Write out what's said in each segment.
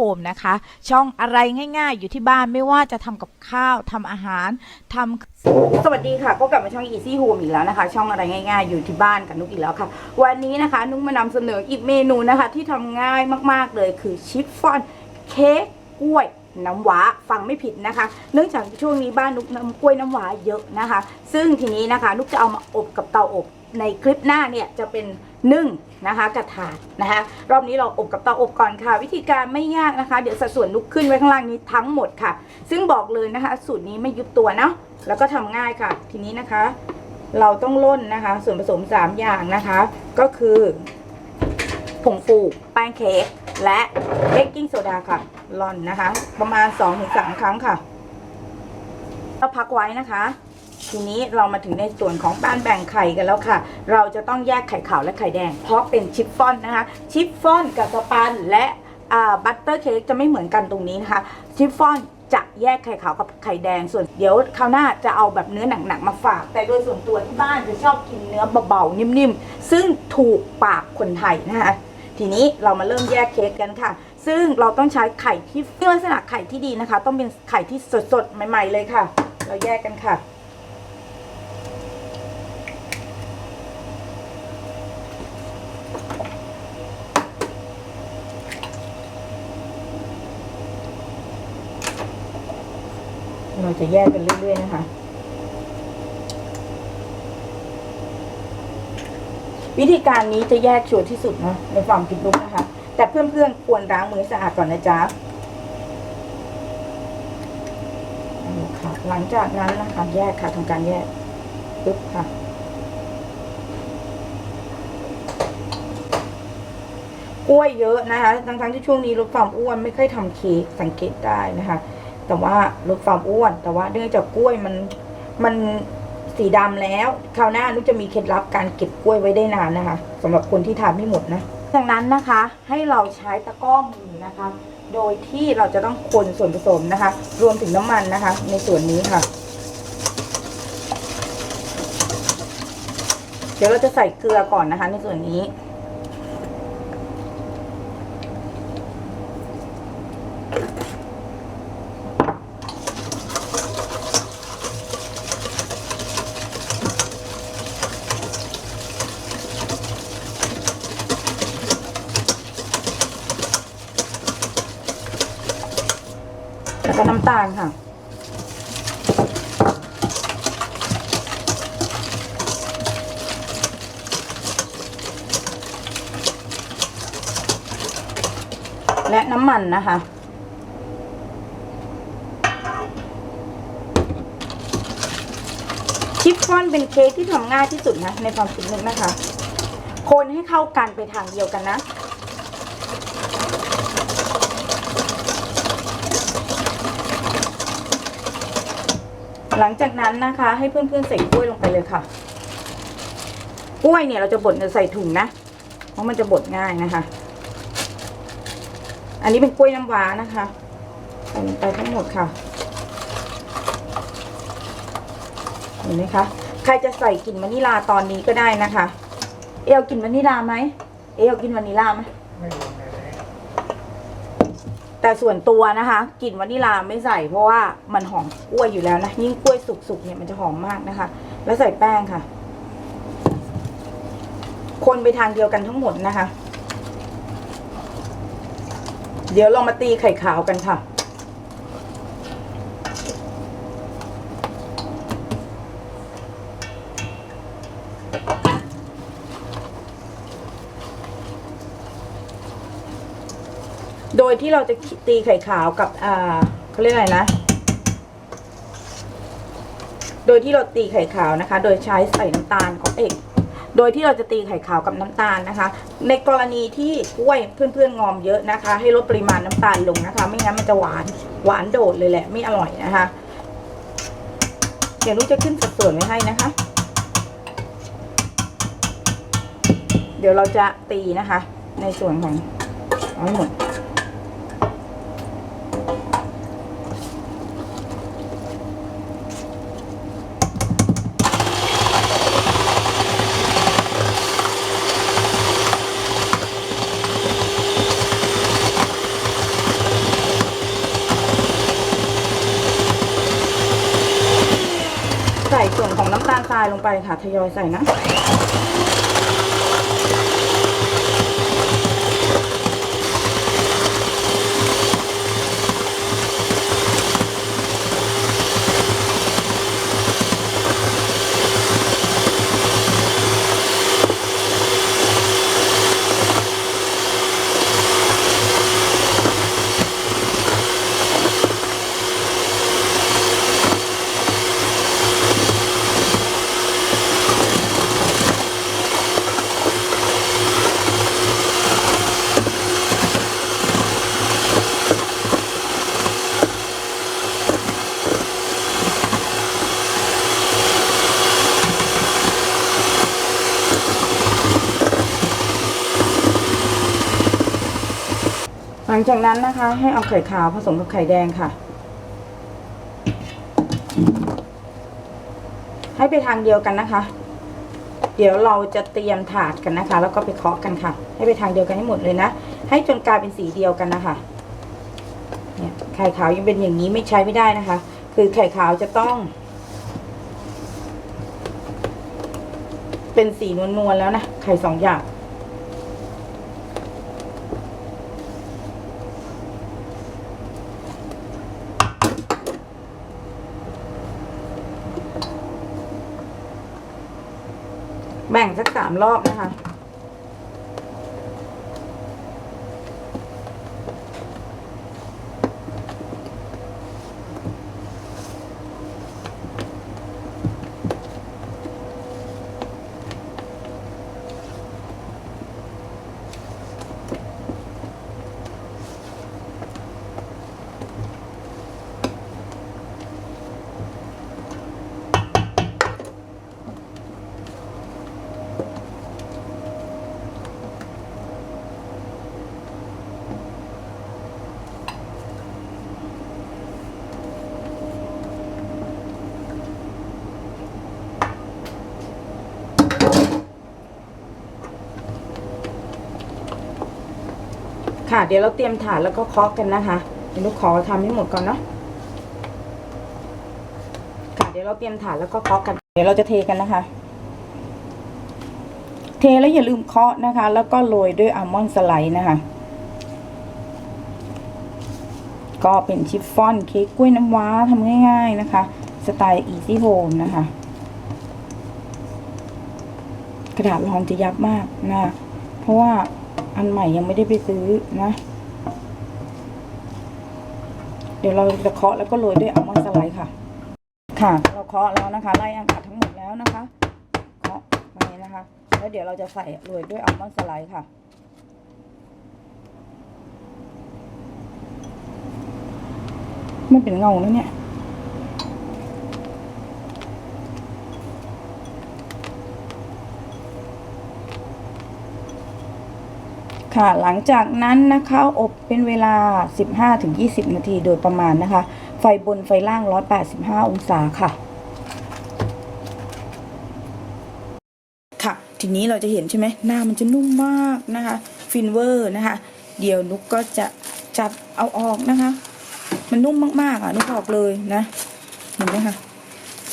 Home นะคะ ช่องอะไรง่ายๆ อยู่ที่บ้านไม่ว่าจะทำกับข้าวทำอาหารทำสวัสดีค่ะก็กลับมาช่อง Easy Home อีกแล้วนะคะ ช่องอะไรง่ายๆ อยู่ที่บ้านกับนุกอีกแล้วค่ะ วันนี้นะคะนุกมานำเสนออีกเมนูนะคะ ที่ทำง่ายมากๆเลยคือชิฟฟ่อนเค้กกล้วยน้ำว้าฟังไม่ผิดนะคะ เนื่องจากช่วงนี้บ้านนุกน้ำกล้วยน้ำว้าเยอะนะคะ ซึ่งทีนี้นะคะนุกจะเอามาอบกับเตาอบ ในคลิปหน้าเนี่ยจะเป็นนึ่งนะคะกระถาดนะคะรอบนี้เราอบกับเตาอบก่อนค่ะ วิธีการไม่ยากนะคะ เดี๋ยวสัดส่วนนุกขึ้นไว้ข้างล่างนี้ทั้งหมดค่ะ ซึ่งบอกเลยนะคะ สูตรนี้ไม่ยุบตัวเนาะแล้วก็ทำง่ายค่ะ ทีนี้นะคะ เราต้องล่นนะคะ ส่วนผสม 3 อย่างนะคะ ก็คือผงฟูแป้งเค้กและเบกกิ้งโซดาค่ะร่อนนะคะ ประมาณ 2-3 ครั้งค่ะแล้วพักไว้นะคะ ทีนี้เรามาถึงในส่วนของการแบ่งไข่กันแล้วค่ะ เราจะต้องแยกไข่ขาวและไข่แดง เพราะเป็นชิฟฟ่อนนะคะ ชิฟฟ่อนกับสปันและบัตเตอร์เค้กจะไม่เหมือนกันตรงนี้นะคะ ชิฟฟ่อนจะแยกไข่ขาวกับไข่แดงส่วนเดี๋ยวคราวหน้าจะเอาแบบเนื้อหนักๆมาฝาก แต่โดยส่วนตัวที่บ้านจะชอบกินเนื้อเบาๆนิ่มๆ ซึ่งถูกปากคนไทยนะคะทีนี้เรามาเริ่มแยกเค้กกันค่ะ ซึ่งเราต้องใช้ไข่ที่ลักษณะไข่ที่ดีนะคะ ต้องเป็นไข่ที่สดๆใหม่ ๆเลยค่ะ เราแยกกันค่ะ เราจะแยกกันเรื่อยๆนะคะวิธีการนี้จะแยกชัวร์ที่สุดเนาะในความผิดลุกนะคะ แต่เพื่อนๆควรล้างมือสะอาดก่อนนะจ๊ะค่ะหลังจากนั้นนะคะแยกค่ะทำการแยกปึ๊บค่ะ กล้วยเยอะนะคะ ทั้งๆที่ช่วงนี้ลดความอ้วนไม่ค่อยทำเค้กสังเกตได้นะคะ แต่ว่าลดความอ้วน แต่ว่าเนื่องจากกล้วยมันมันสีดำแล้ว คราวหน้านุกจะมีเคล็ดลับการเก็บกล้วยไว้ได้นานนะคะสำหรับคนที่ทานไม่หมดนะจากนั้นนะคะให้เราใช้ตะกร้อมือนะคะ โดยที่เราจะต้องคนส่วนผสมนะคะ รวมถึงน้ำมันนะคะ ในส่วนนี้ค่ะ เดี๋ยวเราจะใส่เกลือก่อนนะคะ ในส่วนนี้ แล้วก็น้ำตาลค่ะ และน้ำมันนะคะชิฟฟ่อนเป็นเค้กที่ทำง่ายที่สุดนะ ในความคิดนึกนะคะ คนให้เข้ากันไปทางเดียวกันนะ หลังจากนั้นนะคะ ให้เพื่อนๆใส่กล้วยลงไปเลยค่ะ กล้วยเนี่ยเราจะบดใส่ถุงนะ เพราะมันจะบดง่ายนะคะ อันนี้เป็นกล้วยน้ำว้านะคะใส่ลงไปทั้งหมดค่ะ เห็นไหมคะ ใครจะใส่กลิ่นวานิลาตอนนี้ก็ได้นะคะ เอลกลิ่นวานิลาไหม เอลกินวานิลาไหม แต่ส่วนตัวนะคะกลิ่นวานิลาไม่ใส่เพราะว่ามันหอมกล้วยอยู่แล้วนะยิ่งกล้วยสุกๆเนี่ยมันจะหอมมากนะคะ แล้วใส่แป้งค่ะ คนไปทางเดียวกันทั้งหมดนะคะ เดี๋ยวลองมาตีไข่ขาวกันค่ะ ยที่เราจะตีไข่ขาวกับอ่าเขาเรียกอะไรนะ โดยที่เราตีไข่ขาวนะคะ โดยใช้ใส่น้ำตาลของเอกโดยที่เราจะตีไข่ขาวกับน้ำตาลนะคะ ในกรณีที่กล้วยเพื่อนๆงอมเยอะนะคะ ให้ลดปริมาณน้ำตาลลงนะคะ ไม่งั้นมันจะหวานหวานโดดเลยแหละ ไม่อร่อยนะคะ เดี๋ยวลูกจะขึ้นสัดส่วนไว้ให้นะคะ เดี๋ยวเราจะตีนะคะ ในส่วนของเอาให้หมดำตาลทรายลงไปค่ะทยอยใส่นะ หลังจากนั้นนะคะ ให้เอาไข่ขาวผสมกับไข่แดงค่ะ ให้ไปทางเดียวกันนะคะ เดี๋ยวเราจะเตรียมถาดกันนะคะ แล้วก็ไปเคาะกันค่ะ ให้ไปทางเดียวกันให้หมดเลยนะ ให้จนกลายเป็นสีเดียวกันนะคะเนี่ยไข่ขาวยังเป็นอย่างนี้ไม่ใช้ไม่ได้นะคะ คือไข่ขาวจะต้อง เป็นสีนวลๆแล้วนะไข่สองอย่าง แบ่งสักสามรอบนะคะ ค่ะ เดี๋ยวเราเตรียมถาดแล้วก็เคาะกันนะคะ เดี๋ยวลูกขอทำให้หมดก่อนเนาะ ค่ะ เดี๋ยวเราเตรียมถาดแล้วก็เคาะกัน เดี๋ยวเราจะเทกันนะคะ เทแล้วอย่าลืมเคาะนะคะ แล้วก็โรยด้วยอัลมอนด์สไลด์นะคะ ก็เป็นชิฟฟ่อนเค้กกล้วยน้ำว้าทำง่าย ๆนะคะ สไตล์ easy home นะคะ กระดาษรองจะยับมากนะ เพราะว่า อันใหม่ยังไม่ได้ไปซื้อนะ เดี๋ยวเราจะเคาะแล้วก็โรยด้วยอัลมอนด์สไลด์ค่ะ ค่ะ เราเคาะแล้วนะคะไล่อากาศทั้งหมดแล้วนะคะเคาะไปนะคะ แล้วเดี๋ยวเราจะใส่โรยด้วยอัลมอนด์สไลด์ค่ะไม่เป็นเงาแล้วเนี่ย ค่ะ หลังจากนั้นนะคะอบเป็นเวลา 15-20 นาทีโดยประมาณนะคะ ไฟบนไฟล่าง 185 องศาค่ะ ค่ะ ทีนี้เราจะเห็นใช่ไหมหน้ามันจะนุ่มมากนะคะ ฟินเวอร์นะคะ เดี๋ยวนุกก็จะจับเอาออกนะคะ มันนุ่มมากๆอะนุกบอกเลยนะ เห็นไหมคะ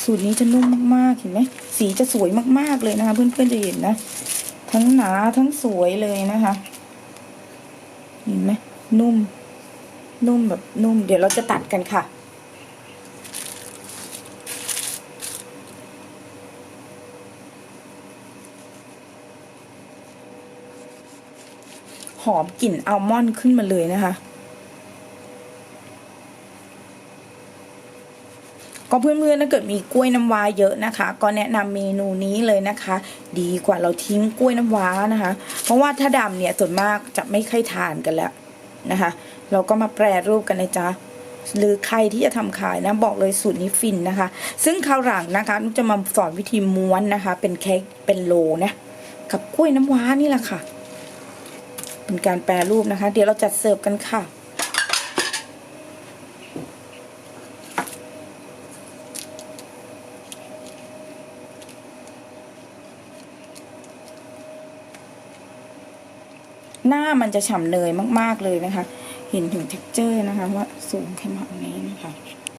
สูตรนี้จะนุ่มมากๆ เห็นไหมสีจะสวยมากๆเลยนะคะ เพื่อนๆจะเห็นนะ ทั้งหนาทั้งสวยเลยนะคะ เห็นไหมนุ่ม นุ่มแบบนุ่ม เดี๋ยวเราจะตัดกันค่ะ หอมกลิ่นอัลมอนด์ขึ้นมาเลยนะคะ ก็เพื่อนๆถ้าเกิดมีกล้วยน้ำว้าเยอะนะคะ ก็แนะนำเมนูนี้เลยนะคะ ดีกว่าเราทิ้งกล้วยน้ำว้านะคะ เพราะว่าถ้าดำเนี่ยส่วนมากจะไม่ค่อยทานกันแล้วนะคะ เราก็มาแปรรูปกันนะจ๊ะหรือใครที่จะทำขายนะบอกเลยสูตรนี้ฟินนะคะ ซึ่งคราวหลังนะคะนุจะมาสอนวิธีม้วนนะคะ เป็นเค้กเป็นโลนะกับกล้วยน้ำว้านี่แหละค่ะ เป็นการแปรรูปนะคะ เดี๋ยวเราจัดเสิร์ฟกันค่ะ หน้ามันจะฉ่ำเนยมากๆเลยนะคะ เห็นถึง t e x t อร์นะคะ ว่าสูงขนาดนี้นะคะ